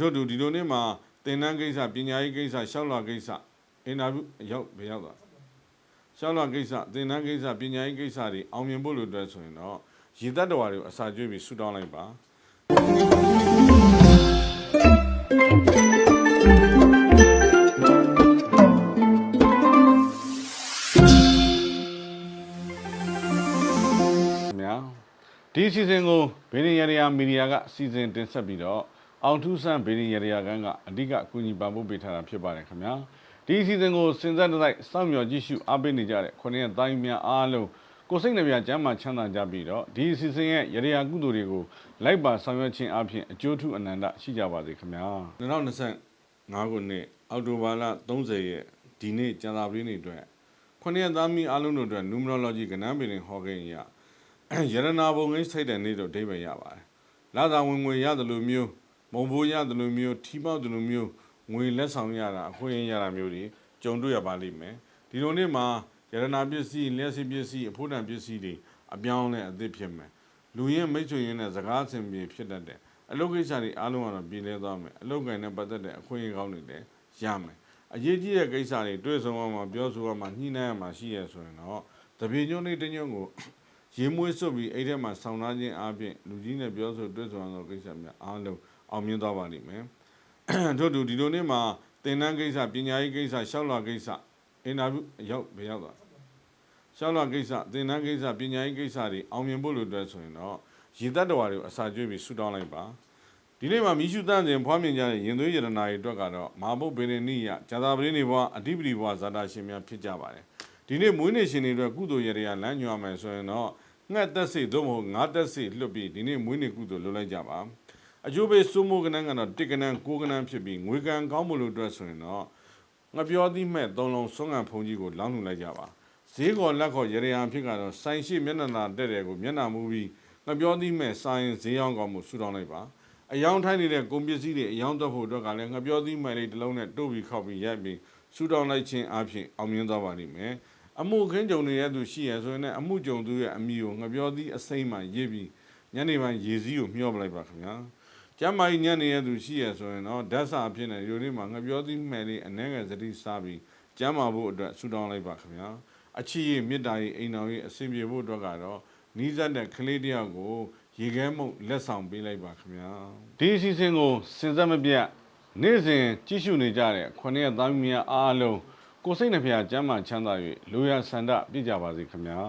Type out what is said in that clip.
တို့တူဒီလိုနေ့မှာသင်တန်းကိစ္စပညာရေးကိစ္စရှောက်လာကိစ္စအင်တာဗျူးရောက်ဘယ်ရောက်သွားရှောက်လာကိစ္စသင်တန်းကိစ္စပညာရေးကိစ္စတွေအောင်မြင်ဖို့လို့အတွက်ဆိုရင်တော့ရည်သက်တော်တွေကိုအစာကျွေးပြီးဆူတောင်းလိုက်ပါခင်ဗျာဒီအစီအစဉ်ကိုဘေးရင်ရရမီဒီယာကအစီအစဉ်တင်ဆက်ပြီးတော့ အောင်ထူးဆန်းဘေးရင်ရရကန်းကအဓိကအကူအညီပံ့ပိုးပေးထားတာဖြစ်ပါတယ်ခင်ဗျာဒီအစီအစဉ်ကိုစဉ်ဆက်တိုက်စောင့်မျှော်ကြည့်ရှုအားပေးနေကြတဲ့ခုနှစ်ရက်တိုင်းများအားလုံးကိုယ်စိတ်နှပြကျမ်းမာချမ်းသာကြပြီးတော့ဒီအစီအစဉ်ရဲ့ရရကုသိုလ်တွေကိုလိုက်ပါဆောင်ရွက်ခြင်းအပြင်အကျိုးထူးအနန္တရှိကြပါစေခင်ဗျာ2025ခုနှစ်အောက်တိုဘာလ30ရက်ဒီနေ့ကျန်သာပရင်းတွေအတွက်ခုနှစ်ရက်သားမီအားလုံးတို့အတွက် numerology ကဏ္ဍပင်ဟောခဲ့ရင်ရရတနာဘုံငိမ့်စိတ်တဲ့နေ့တော့အဓိပ္ပာယ်ရပါတယ်။လာသာဝင်ငွေရတယ်လို့မျိုး မုံဘိုးရတယ်လို့မျိုးထီပေါက်တယ်လို့မျိုးငွေလက်ဆောင်ရတာအခွင့်အရေးရတာမျိုးတွေကြုံတွေ့ရပါလိမ့်မယ်။ဒီလိုနေ့မှာရတနာပစ္စည်းလျှက်စီပစ္စည်းအဖို့တန်ပစ္စည်းတွေအပြောင်းနဲ့အသစ်ဖြစ်မယ်။လူရင်းမိတ်ဆွေရင်းနဲ့စကားအဆင်ပြေဖြစ်တတ်တယ်။အလုပ်ကိစ္စတွေအားလုံးကတော့ပြည်လဲသွားမယ်။အလုပ်ကိုင်နဲ့ပတ်သက်တဲ့အခွင့်အရေးကောင်းတွေလည်းရမယ်။အရေးကြီးတဲ့ကိစ္စတွေတွေ့ဆုံရမှာပြောဆိုရမှာညှိနှိုင်းရမှာရှိရဆိုရင်တော့တပြေညွန့်လေးတစ်ညွန့်ကိုရေမွေးစွတ်ပြီးအဲ့ထဲမှာဆောင်းသားခြင်းအပြင်လူကြီးနဲ့ပြောဆိုတွေ့ဆုံရသောကိစ္စများအားလုံး အောင်မြင်သွားပါလိမ့်မယ်။တို့တူဒီလိုနေ့မှာသင်တန်းကိစ္စပညာရေးကိစ္စရှောက်လာကိစ္စအင်တာဗျူးရောက်ဘယ်ရောက်သွားရှောက်လာကိစ္စသင်တန်းကိစ္စပညာရေးကိစ္စတွေအောင်မြင်ဖို့လို့အတွက်ဆိုရင်တော့ရည်သက်တော်တွေကိုအစာကျွေးပြီးဆူတောင်းလိုက်ပါဒီနေ့မှာမိရှုတန့်စဉ်ဖွားမြင်ကြတဲ့ရင်သွေးရတနာတွေအတွက်ကတော့မာဘုတ်ဗေဒနိယဇာတာပရိနေဘဝအဓိပတိဘဝဇာတာရှင်များဖြစ်ကြပါတယ်ဒီနေ့မွေးနေ့ရှင်တွေအတွက်ကုသိုလ်ရရလမ်းညွှန်ရမယ်ဆိုရင်တော့ငှက်သက်စိတ်သို့မဟုတ်ငါးသက်စိတ်လွတ်ပြီးဒီနေ့မွေးနေ့ကုသိုလ်လုပ်လိုက်ကြပါ အကျိုးပေးစိုးမိုးကနန်းကတော့တစ်ကနန်းကိုးကနန်းဖြစ်ပြီးငွေကံကောင်းမှုလို့အတွက်ဆိုရင်တော့ငပြောသီးမဲ့သုံးလုံးဆွမ်းငံဖုံကြီးကိုလောင်းလှူလိုက်ကြပါဈေးကော်လက်ကော်ရရန်ဖြစ်ကတော့ဆိုင်ရှိမျက်နှာသာတဲ့တဲ့ကိုမျက်နှာမူပြီးငပြောသီးမဲ့ဆိုင်ဈေးရောက်ကောင်းမှုဆူတောင်းလိုက်ပါအယောင်ထိုင်းနေတဲ့ကုန်ပစ္စည်းတွေအယောင်တော့ဖို့အတွက်ကလည်းငပြောသီးမဲ့လေးတစ်လုံးနဲ့တို့ပြီးခောက်ပြီးရိုက်ပြီးဆူတောင်းလိုက်ခြင်းအပြင်အောင်မြင်သွားပါလိမ့်မယ်အမှုခင်းကြုံနေတဲ့သူရှိရဆိုရင်လည်းအမှုကြုံသူရဲ့အမိကိုငပြောသီးအစိမ့်မှရေးပြီးညနေပိုင်းရေစည်းကိုမျှောပလိုက်ပါခင်ဗျာ ကျမ်းမာကြီးညနေရဲ့သူရှိရဆိုရင်တော့ဓာတ်စာအဖြစ်နဲ့ဒီနေ့မှာငပြောသီးမှန်လေးအနှဲငယ်စတိစားပြီးကျမ်းမာဖို့အတွက်ဆူတောင်းလိုက်ပါခင်ဗျာအချစ်ရမေတ္တာရေးအိမ်တော်ရေးအစဉ်ပြေဖို့အတွက်ကတော့နီးစပ်တဲ့ကလေးတယောက်ကိုရေခဲမုတ်လက်ဆောင်ပေးလိုက်ပါခင်ဗျာဒီအစီအစဉ်ကိုစဉ်ဆက်မပြတ်နေ့စဉ်ကြည့်ရှုနေကြတဲ့ခொနည်းသားသမီးများအားလုံးကိုယ်စိတ်နှဖျားကျမ်းမာချမ်းသာ၍လူရဆန္ဒပြည့်ကြပါစေခင်ဗျာ